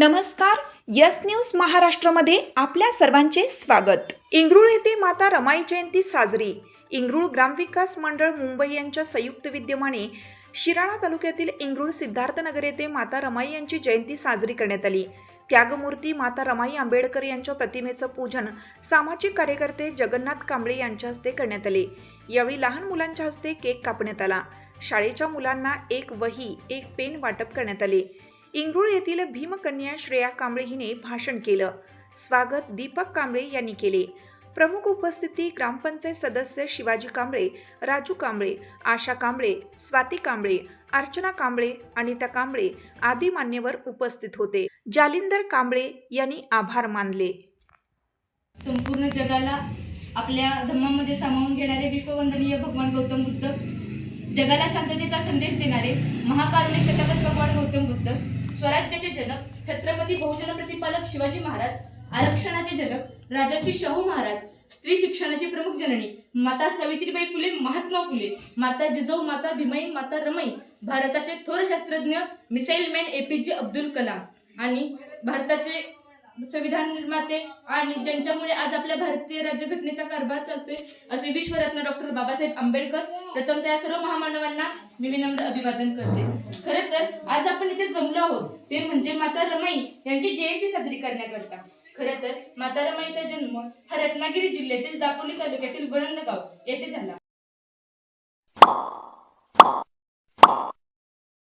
नमस्कार yes news महाराष्ट्रामध्ये आपल्या सर्वांचे स्वागत. इंगरुळ येथे माता रमाई जयंती साजरी. इंगरुळ ग्रामविकास मंडळ मुंबई यांच्या संयुक्त विद्यमाने शिराळा तालुक्यातील इंगरुळ सिद्धार्थनगर येथे माता रमाई यांची जयंती साजरी करण्यात आली. त्यागमूर्ती माता रमाई आंबेडकर यांच्या प्रतिमेचं पूजन सामाजिक कार्यकर्ते जगन्नाथ कांबळे यांच्या हस्ते करण्यात आले. यावेळी लहान मुलांच्या हस्ते केक कापण्यात आला. शाळेच्या मुलांना एक वही एक पेन वाटप करण्यात आले. इंगरुळ येथील भीमकन्या श्रेया कांबळे हिने भाषण केलं. स्वागत दीपक कांबळे यांनी केले. प्रमुख उपस्थिती ग्रामपंचायत सदस्य शिवाजी कांबळे राजू कांबळे आशा कांबळे स्वाती कांबळे अर्चना कांबळे अनिता कांबळे आदी मान्यवर उपस्थित होते. जालिंदर कांबळे यांनी आभार मानले. संपूर्ण जगाला आपल्या धम्मामध्ये सामावून घेणारे विश्ववंदनीय भगवान गौतम बुद्ध जगाला शांततेचा संदेश देणारे महाकारुणिक तथागत भगवान गौतम बुद्ध स्वराज्याचे जनक छत्रपती बहुजन प्रतिपालक शिवाजी महाराज आरक्षणाचे जनक राजर्षी शाहू महाराज स्त्री शिक्षणाची प्रमुख जननी माता सावित्रीबाई फुले महात्मा फुले माता जिजाऊ माता भीमाई माता रमई भारताचे थोर शास्त्रज्ञ मिसाईल मॅन जे अब्दुल कलाम आणि भारताचे संविधान निर्माते आणि ज्यांच्यामुळे आज आपल्या भारतीय राज्यघटनेचा कारभार चालतोय असे विश्वरत्न डॉक्टर बाबासाहेब आंबेडकर प्रथमतः त्या सर्व महामानवांना मी विनम्र अभिवादन करते. खरं तर आज आपण इथे जमलो आहोत ते म्हणजे माता रमाई यांची जयंती साजरी करण्याकरता. खरं तर माता रमाईचा जन्म हा रत्नागिरी जिल्ह्यातील दापोली तालुक्यातील वळंदगाव येथे झाला.